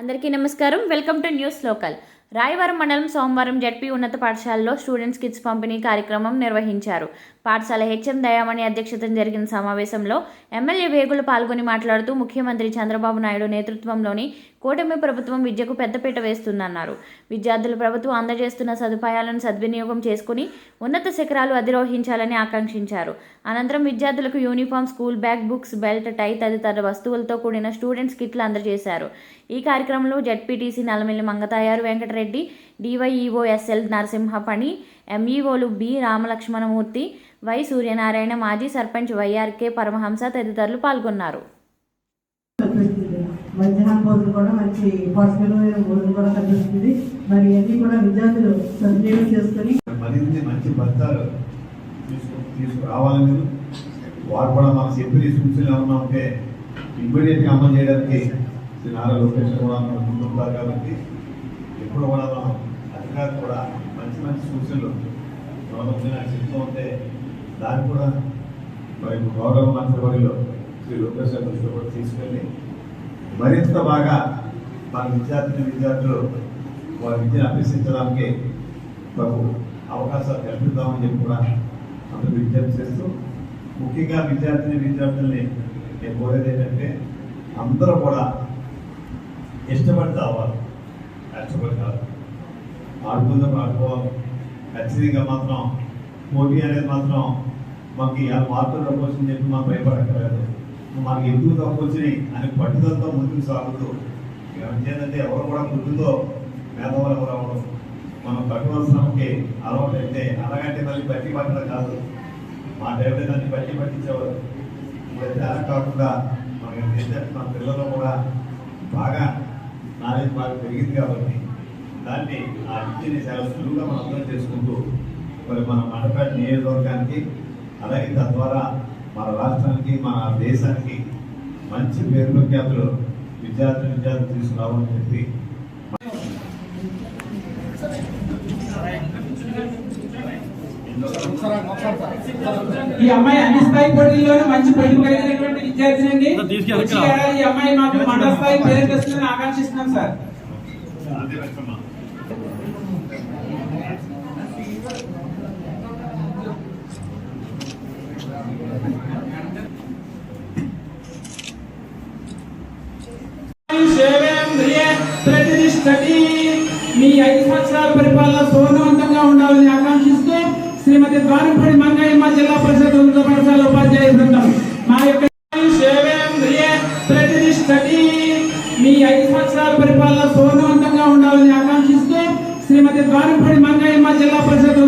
అందరికీ నమస్కారం. Welcome to news local. Rayavaram మండలం సోమవారం జడ్పీ ఉన్నత పాఠశాలలో స్టూడెంట్స్ కిట్స్ పంపిణీ కార్యక్రమం నిర్వహించారు. పాఠశాల హెచ్ఎం దయామణి అధ్యక్షతన జరిగిన సమావేశంలో ఎమ్మెల్యే వేగులు పాల్గొని మాట్లాడుతూ ముఖ్యమంత్రి చంద్రబాబు నాయుడు నేతృత్వంలోని కూటమి ప్రభుత్వం విద్యకు పెద్దపీట వేస్తుందన్నారు. విద్యార్థులు ప్రభుత్వం అందజేస్తున్న సదుపాయాలను సద్వినియోగం చేసుకుని ఉన్నత శిఖరాలు అధిరోహించాలని ఆకాంక్షించారు. అనంతరం విద్యార్థులకు uniform school bag books belt tie తదితర వస్తువులతో కూడిన స్టూడెంట్స్ కిట్లు అందజేశారు. ఈ కార్యక్రమంలో ZPTC Nallamilli Mangathayaru Venkatareddy DYEO SL Narasimhapani ఎంఈఓలు B Ramalakshmanamurthy Y Suryanarayana మాజీ సర్పంచ్ వైఆర్కే పరమహంస తదితరులు పాల్గొన్నారు. మధ్యాహ్నం భోజనం కూడా మంచి పోషకమైన భోజనం కూడా కనిపిస్తుంది. మరి ఇవన్నీ కూడా విద్యార్థులు సద్వినియోగం చేసుకొని మరింత మంచి ఫలితాలు తీసుకు తీసుకురావాలి మీరు. వారు కూడా మన చెప్పిన సూచనలు ఏమన్నా ఉంటే ఇమ్మీడియట్గా అమలు చేయడానికి శ్రీ నారా లోకేష్ కూడా ముందుంటారు కాబట్టి ఎప్పుడు కూడా మనం అధికారులు కూడా మంచి మంచి సూచనలు ప్రభుత్వం నాకు చెప్తూ ఉంటే దాన్ని కూడా మరి గౌరవ మంత్రివర్యులు శ్రీ లోకేష్ గారి దృష్టిలో కూడా తీసుకెళ్ళి మరింత బాగా మన విద్యార్థిని విద్యార్థులు వారి విద్యను అభ్యసించడానికి ప్రభు అవకాశాలు కల్పిద్దామని చెప్పి కూడా అందరూ విజ్ఞప్తి చేస్తూ ముఖ్యంగా విద్యార్థిని విద్యార్థుల్ని నేను కోరేది ఏంటంటే అందరూ కూడా ఇష్టపడి కావాలి కష్టపడి కాదు ఆడుకుందాం ఆడుకోవాలి ఖచ్చితంగా మాత్రం పోటీ అనేది మాత్రం మాకు ఇలా మార్పులు తక్కువ చెప్పి మాకు భయపడక్కర్లేదు. మాకు ఎక్కువ తప్పొచ్చినాయి అని పట్టుదలతో ముందుకు సాగుతూ ఏంటంటే ఎవరు కూడా ముందుతో పేదవాళ్ళు ఎవరు అవ్వడం మనం పట్టువలసినకి అలవాటు అయితే అలాగంటే మళ్ళీ బట్టి పట్టడం కాదు. మా టైంలో దాన్ని బట్టి పట్టించేవారు. ఇప్పుడైతే అలా కాకుండా మనకి ఏంటంటే మన పిల్లలు కూడా బాగా నాలెడ్జ్ బాగా పెరిగింది కాబట్టి దాన్ని ఆ విద్యని చాలా సులువుగా మనం అర్థం చేసుకుంటూ మరి మన మండపేట నియోజకవర్గానికి అలాగే తద్వారా మన రాష్ట్రానికి మన దేశానికి మంచి పేరు ప్రఖ్యాతులు విద్యార్థులు విద్యార్థులు తీసుకురావాలని చెప్పి ఈ అమ్మాయి అన్ని స్థాయి పోటీల్లోనూ మంచి పోటీ కలిగినటువంటి విద్యార్థి అండి. ఈ అమ్మాయి మాకు మండల స్థాయి పేరు తెస్తుందని ఆకాంక్షిస్తున్నాం సార్. మీ ఐదు సంవత్సరాల పరిపాలన సువర్ణవంతంగా ఉండాలని ఆకాంక్షిస్తూ శ్రీమతి మంగయ్యమ్మ జిల్లా పరిషత్ ఉన్నత పాఠశాల ఉపాధ్యాయ బృందం. మా యొక్క సేవేంద్రియ మీ ఐదు సంవత్సరాల పరిపాలన సోనవంతంగా ఉండాలని ఆకాంక్షిస్తూ శ్రీమతి ద్వారంపూడి మంగయ్యమ్మ జిల్లా పరిషత్